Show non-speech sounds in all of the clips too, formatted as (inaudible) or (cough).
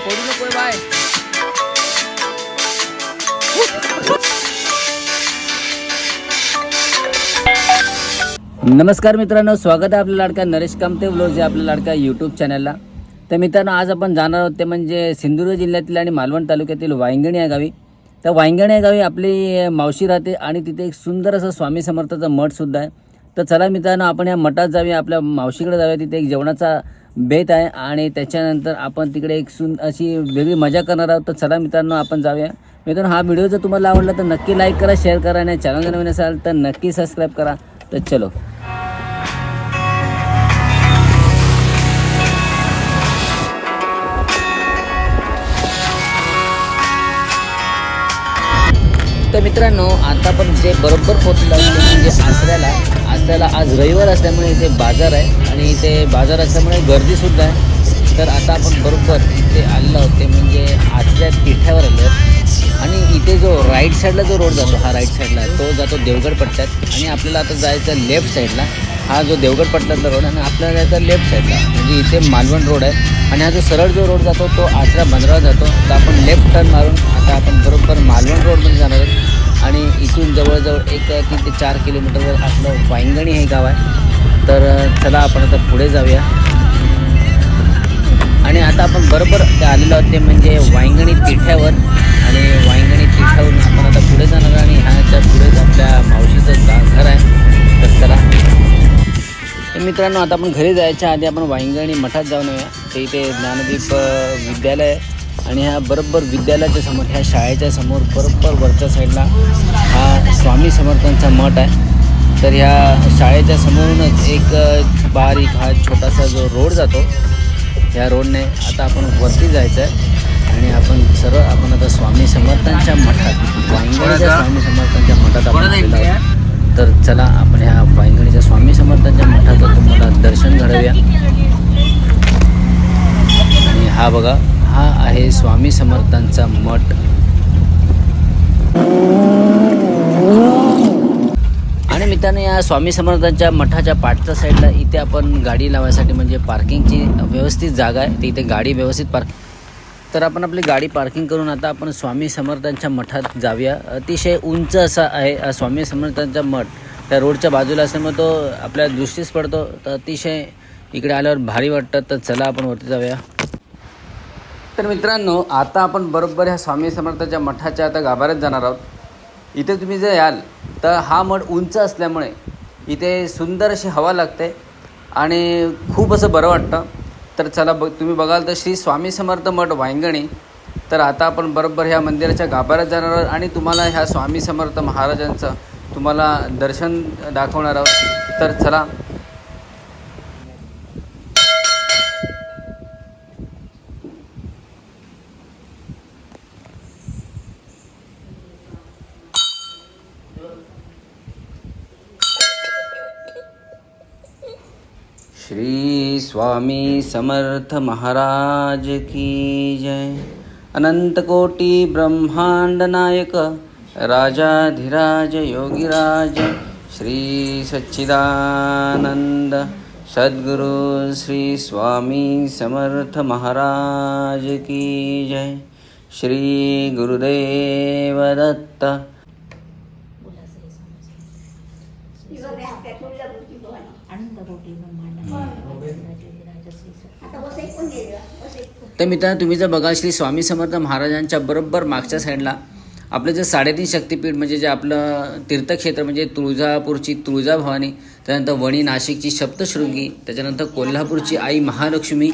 पडू नको बाय. नमस्कार मित्रांनो स्वागत आहे आपल्या लाडका नरेश कामते ब्लॉग या आपल्या लाडका यूट्यूब चॅनलला तर मित्रांनो आज आपण जाणार आहोत ते म्हणजे सिंधुदुर्ग जिल्ह्यातील आणि मालवण तालुक्यातील वांगणी या गावी. तर वायंगण या गावी आपली मावशी राहते आणि तिथे एक सुंदर असं स्वामी समर्थाचं मठसुद्धा आहे. तर चला मित्रांनो आपण या मठात जाऊया आपल्या मावशीकडे जाऊया तिथे एक जेवणाचा बेत आहे आणि त्याच्यानंतर आपण तिकडे एक सुन अशी वेगळी मजा करणार आहोत. तर चला मित्रांनो आपण जाऊया. मित्रांनो हा व्हिडिओ जर तुम्हाला आवडला तर नक्की लाईक करा शेअर करा आणि चॅनल नवीन असाल तर नक्की सबस्क्राईब करा. तर चलो. तर मित्रांनो आता आपण जे बरोबर पोचलो म्हणजे आसऱ्याला आसऱ्याला आज रविवार असल्यामुळे इथे बाजार आहे आणि इथे बाजार असल्यामुळे गर्दीसुद्धा आहे. तर आता आपण बरोबर इथे आलेलो ते म्हणजे आसऱ्या तिठ्यावर आलो आणि इथे जो राईट साईडला जो रोड जातो हा राईट साईडला तो जातो देवगड पट्ट्यात. आणि आपल्याला आता जायचं लेफ्ट साईडला हा जो देवगड पट्ट्यातला रोड आहे आणि आपल्याला जायचं लेफ्ट साईडला म्हणजे इथे मालवण रोड आहे. आणि हा जो सरळ जो रोड जातो तो आचरा बंदरावर जातो. तर आपण लेफ्ट टर्न मारून आता आपण बरोबर मालवण रोडमध्ये जाणार आहोत. आणि इथून जवळजवळ एक तीन ते चार किलोमीटरवर आपलं वाईंगणी हे गाव आहे. तर चला आपण आता पुढे जाऊया. आणि आता आपण बरोबर ते आलेलो आहोत ते म्हणजे वाईंगणी तिठ्यावर आणि वाईंगणी तिठ्यावरून आपण आता पुढे जाणार आणि ह्याच्या पुढेच आपल्या मावशीचं घर आहे. तर चला. तर मित्रांनो आता आपण घरी जायच्या आधी आपण वांगणी मठात जाऊन येऊया. ते इथे ज्ञानदीप विद्यालय आहे आणि ह्या बरोबर विद्यालयाच्या समोर ह्या शाळेच्या समोर बरोबर वरच्या साईडला हा स्वामी समर्थांचा मठ आहे. तर ह्या शाळेच्या समोरूनच एक बारीक हा छोटासा जो रोड जातो ह्या रोडने आता आपण वरती जायचं आहे आणि आपण सरळ आपण आता स्वामी समर्थांच्या मठात वांगणीच्या स्वामी समर्थांच्या मठात आपण. तर चला आपण ह्या पायंगणीच्या स्वामी समर्थांच्या मठाचं तुम्हाला दर्शन घडवूया. आणि हा बघा हा आहे स्वामी समर्थांचा मठ. आणि मित्रांनो या स्वामी समर्थांच्या मठाच्या पाठच्या साईडला इथे आपण गाडी लावायसाठी म्हणजे पार्किंगची व्यवस्थित जागा आहे. ते इथे गाडी व्यवस्थित पार्क तर आपण आपली गाडी पार्किंग करून आता आपण स्वामी समर्थांच्या मठात जाऊया. अतिशय उंच असा आहे हा स्वामी समर्थांचा मठ. त्या रोडच्या बाजूला असल्यामुळे तो आपल्या दृष्टीस पडतो तर अतिशय इकडे आल्यावर भारी वाटतं. तर चला आपण वरती जाऊया. तर मित्रांनो आता आपण बरोबर ह्या स्वामी समर्थाच्या मठाच्या आता गाभाऱ्यात जाणार आहोत. इथे तुम्ही जर याल तर हा मठ उंच असल्यामुळे इथे सुंदर अशी हवा लागते आणि खूप असं बरं वाटतं. तर चला बघ तुम्ही बघाल तर श्री स्वामी समर्थ मठ वांगणी तर आता आपण बरोबर ह्या मंदिराच्या गाभाऱ्यात जाणार आहोत आणि तुम्हाला ह्या स्वामी समर्थ महाराजांचं तुम्हाला दर्शन दाखवणार आहोत. तर चला श्री स्वामी समर्थ महाराज की जय। अनंत कोटि ब्रह्मांड नायक राजाधिराज योगिराज श्री सच्चिदानंद सद्गुरु श्री स्वामी समर्थ महाराज की जय। श्री गुरुदेव दत्त अनंतकोटी ब्रह्मांड तर मित्रांनो तुम्ही जर बघाल श्री स्वामी समर्थ महाराजांच्या बरोबर मागच्या साईडला आपलं जे साडेतीन शक्तिपीठ म्हणजे जे आपलं तीर्थक्षेत्र म्हणजे तुळजापूरची तुळजाभवानी त्यानंतर वणी नाशिकची सप्तशृंगी त्याच्यानंतर कोल्हापूरची आई महालक्ष्मी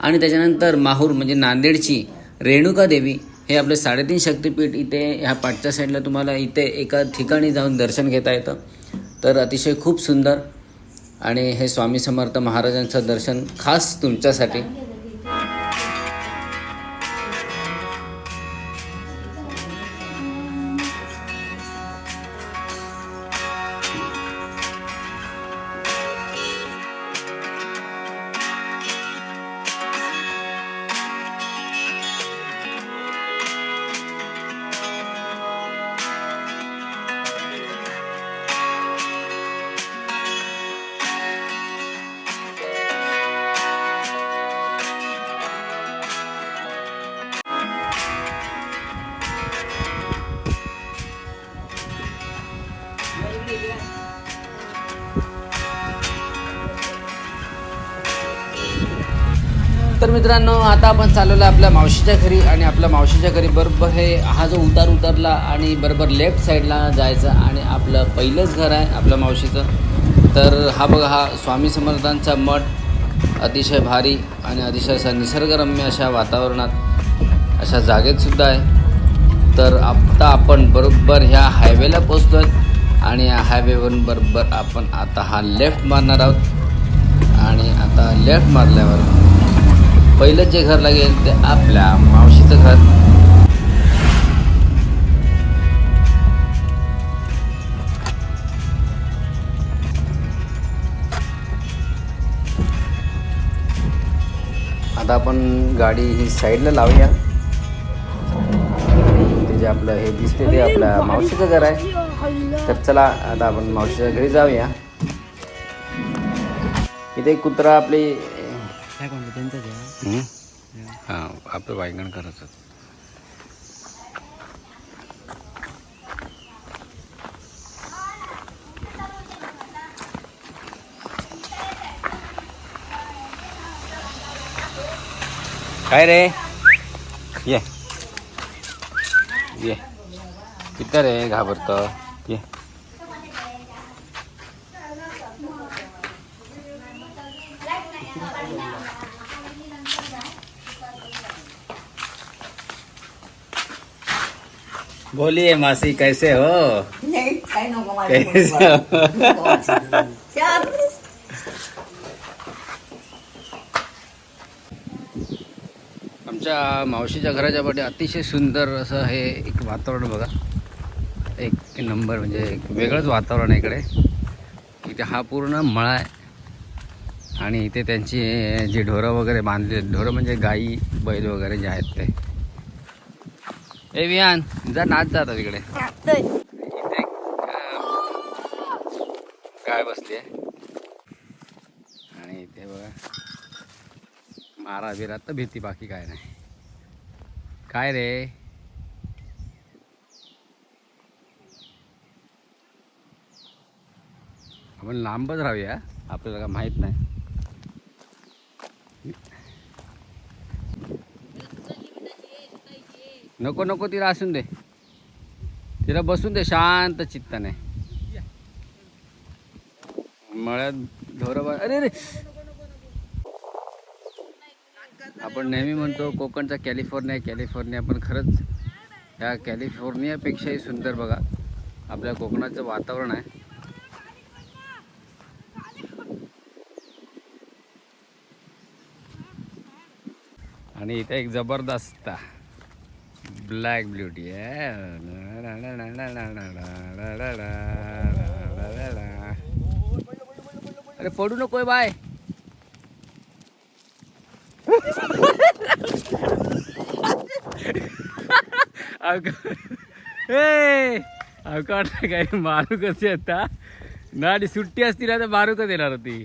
आणि त्याच्यानंतर माहूर म्हणजे नांदेडची रेणुका देवी हे आपले साडेतीन शक्तिपीठ इथे ह्या पाठच्या साईडला तुम्हाला इथे एका ठिकाणी जाऊन दर्शन घेता येतं. तर अतिशय खूप सुंदर. आणि हे स्वामी समर्थ महाराजांचं दर्शन खास तुमच्यासाठी. मित्रांनो आता आपण चालवलं आपल्या मावशीच्या घरी आणि आपल्या मावशीच्या घरी बरोबर हे हा जो उतार उतरला आणि बरोबर लेफ्ट साईडला जायचं आणि आपलं पहिलंच घर आहे आपल्या मावशीचं. तर हा बघा हा स्वामी समर्थांचा मठ अतिशय भारी आणि अतिशय असा निसर्गरम्य अशा वातावरणात अशा जागेतसुद्धा आहे. तर आत्ता आपण बरोबर ह्या हायवेला पोचलो आणि या हायवेवरून बरोबर आपण आता हा लेफ्ट मारणार आहोत. आणि आता लेफ्ट मारल्यावर पहिलं जे घर लागेल ते आपल्या मावशीचं घर. आता आपण गाडी ही साईडला लावूया. आणि जे आपलं हे दिसते ते आपल्या मावशीचं घर आहे. तर चला आता आपण मावशीच्या घरी जाऊया. इथे एक कुत्रा आपली आपलं वायगण करायचं काय रे? ये. ये. किती रे घाबरतं ये बोलिए मासी कैसे हो? नाही काय नको कैसे हो? चार आमच्या मावशीच्या घराच्या पाठी अतिशय सुंदर असं हे एक वातावरण बघा. एक नंबर म्हणजे एक वेगळंच वातावरण आहे इकडे. इथे हा पूर्ण मळा आहे. आणि इथे त्यांची जी ढोरं वगैरे बांधले ढोरं म्हणजे गाई बैल वगैरे जे आहेत ते. ए विहान जा नाच एक, अं, गाय बसली आहे आणि इथे बघा. मारा बिरा तर भीती बाकी काय नाही. काय रे? आपण लांबच राहूया आपल्याला काय माहीत नाही. नको नको तिला असून दे. तिला बसून दे शांत चित्ताने. मळ्यात ढोरं अरे रे आपण नेहमी म्हणतो कोकणचा कॅलिफोर्निया कॅलिफोर्निया पण खरंच ह्या कॅलिफोर्नियापेक्षाही सुंदर बघा. आपल्या कोकणाचं वातावरण आहे. आणि इथे एक जबरदस्त ब्लॅक ब्युटी eh? अरे पडू नकोय बाय. ए अवकाळ काही मारू कशी येता नाडी सुट्टी असती ना तर मारू येणार होती.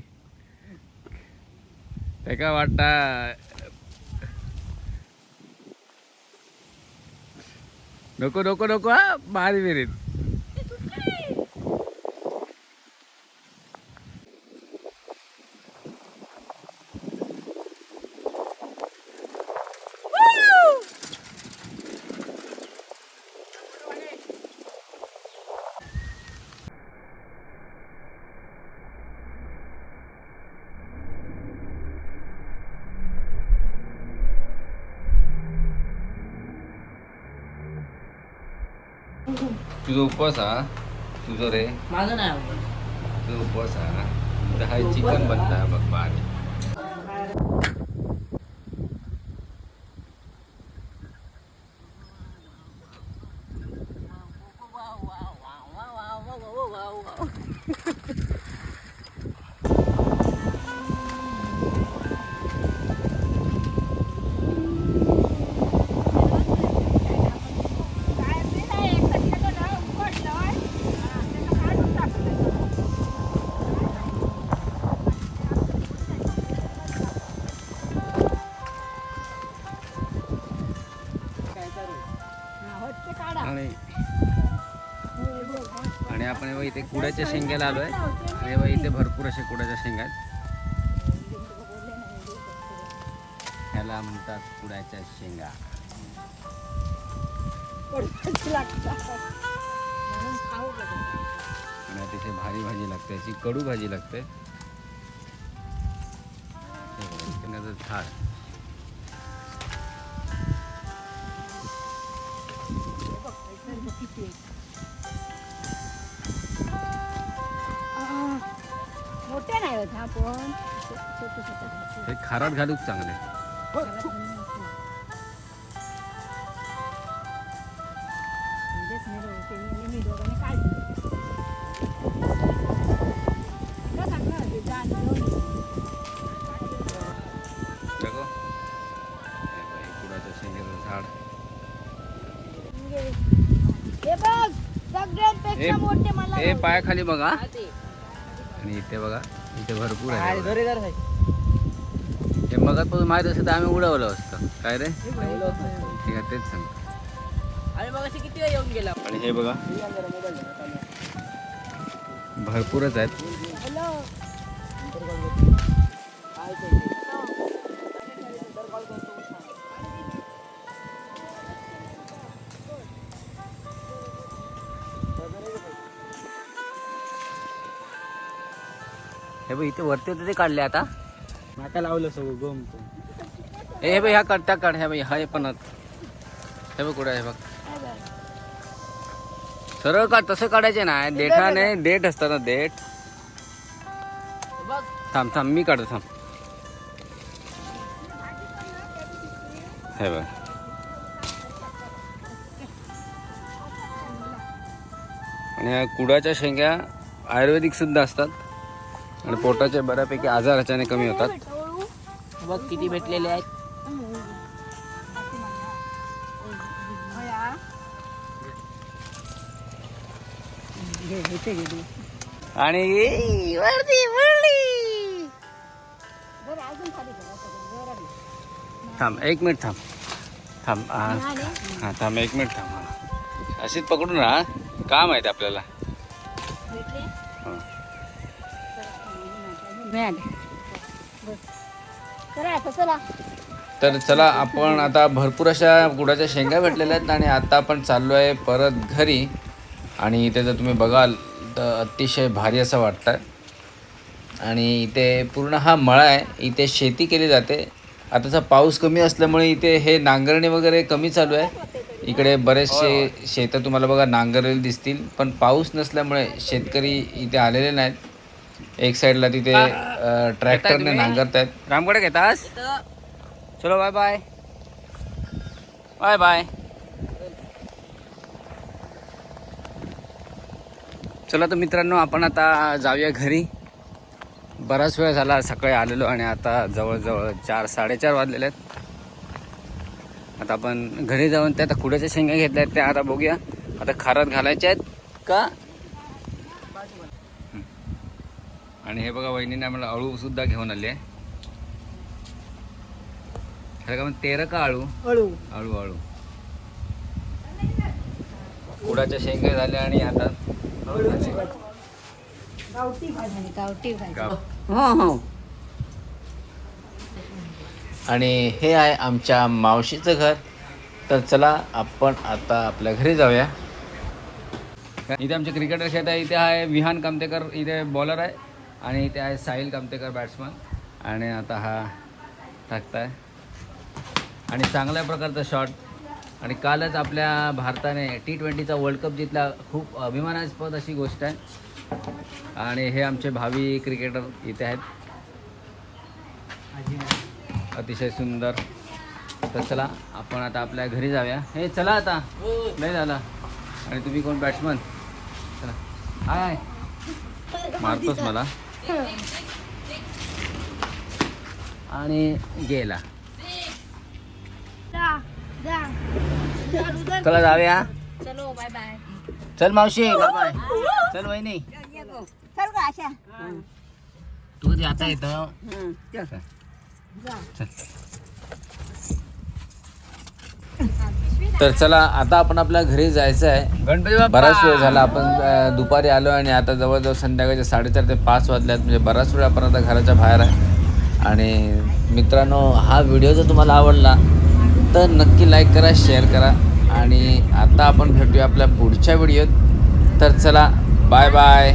ते वाटता? नको नको नको हा. बाहेर बिरीत. तुझा उपवास हा तुझं रे माझं नाही आवडत. तुझा उपवास हा इथं हा चिकन बनता बघ भारी आणि आपण बघ इथे कुड्याच्या शेंग्याला आलो आहे आणि हे बघ इथे भरपूर असे कुड्याच्या शेंगा आहेत. ह्याला म्हणतात कुड्याच्या शेंगा. आणि अतिशय भारी भाजी लागते अशी कडू भाजी लागते. शेंगाचं झाड. मोठे नाही होत हा पण छोटे छोटे हे खारात घालूच चांगले. म्हणजेच मी होते आणि मी दोघांनी काढली तुला सांगणार होते, जा आणि घेऊन ये. बघो हे बघा, कुडाचं शेंगाचं झाड. हे बघ सगळ्यांपेक्षा मोठे मला हे पायाखाली बघा. आणि इथे बघा. इथे भरपूर आहे. हे मगात माहीत असेल तर आम्ही उडवलं असतं. काय रे? ठीक आहे तेच सांग आणि मग अशी किती वेळ येऊन गेला? आणि हे बघा. भरपूरच आहेत. हे बघ इथे वरती होते ते काढले आता. माका लावलं सगळं गोम ए, हे बघ ह्या काढ त्या काढ ह्या बघ हा पण. हे बघ कुठे आहे बघ. सरळ काढ तसं काढायचे ना देठाने देठ असतात ना देठ. थांब थांब मी काढतो थांब. हे बघ. आणि कुडाच्या शेंग्या आयुर्वेदिक सुद्धा असतात. आणि पोटाचे बऱ्यापैकी आजार ह्याच्याने कमी होतात. बघ किती भेटलेले आहेत. आणि वरती घे. थांब एक मिनिट थांब. थांब हा हा थांब एक मिनिट थांब हा. अशीच पकडून राहा. काम आहे ते आपल्याला. मिळाले बस. करा आता चला. तर चला आपण आता भरपूर अशा गुडाच्या शेंगा भेटलेल्या आहेत आणि आता आपण चाललो आहे परत घरी. आणि इथे जर तुम्ही बघाल तर अतिशय भारी असं वाटतं आणि इथे पूर्ण हा मळा आहे. इथे शेती केली जाते. आताचा पाऊस कमी असल्यामुळे इथे हे नांगरणी वगैरे कमी चालू आहे. इकडे बरेचसे शेतं तुम्हाला बघा नांगरलेली दिसतील. पण पाऊस नसल्यामुळे शेतकरी इथे आलेले नाहीत. एक साईडला तिथे ट्रॅक्टरने नांगरतायत. रामगडे घेतास? चलो बाय बाय बाय बाय चला तर मित्रांनो आपण आता जाऊया घरी. बराच वेळ झाला सकाळी आलेलो आणि आता जवळजवळ चार साडेचार वाजलेले आहेत. आता आपण घरी जाऊन त्या आता कुड्याच्या शेंगा घेतल्या आहेत त्या आता बघूया. आता खारात घालायच्या आहेत. का हं. आणि हे बघा वहिनीने आम्हाला अळू सुद्धा घेऊन आली. आहे ह्याला का तेरं का आळू? अळू अळू अळू कुडाच्या शेंगा झाल्या आणि आता गावठी. हो हो. आणि हे आहे आमच्या मावशीचं घर. तर चला आपण आता आपल्या घरी जाऊया. इथे आमचे क्रिकेटर खेळत आहे इथे आहे विहान कामतेकर इथे बॉलर आहे. आणि इथे आहे साहिल कामतेकर बॅट्समन आणि आता हा टाकताय आणि चांगल्या प्रकारचा शॉट आणि कालच आपल्या भारताने टी ट्वेंटीचा वर्ल्ड कप जिथला खूप अभिमानास्पद अशी गोष्ट आहे. आणि हे आमचे भावी क्रिकेटर इथे आहेत. अतिशय सुंदर. तर चला आपण आता आपल्या घरी जाऊया. हे चला आता. नाही झालं. आणि तुम्ही कोण बॅट्समन चला. आय मारतोस मला. आणि गेला. चालू जाऊया. चलो बाय बाय चल मावशी बाय बाय (laughs) चल वहिनी. चल का अशा तू आता येतं? हं, चल. तर चला आता आपण आपल्या घरी जायचं आहे बराच वेळ झाला आपण दुपारी आलो आणि आता जवळजवळ संध्याकाळचे साडेचार ते पाच वाजले आहेत म्हणजे बराच वेळ आपण आता घराच्या बाहेर आहे. आणि मित्रांनो हा व्हिडिओ जर तुम्हाला आवडला तर नक्की लाईक करा शेअर करा. आणि आता आपण भेटूया आपल्या पुढच्या व्हिडिओत. तर चला बाय बाय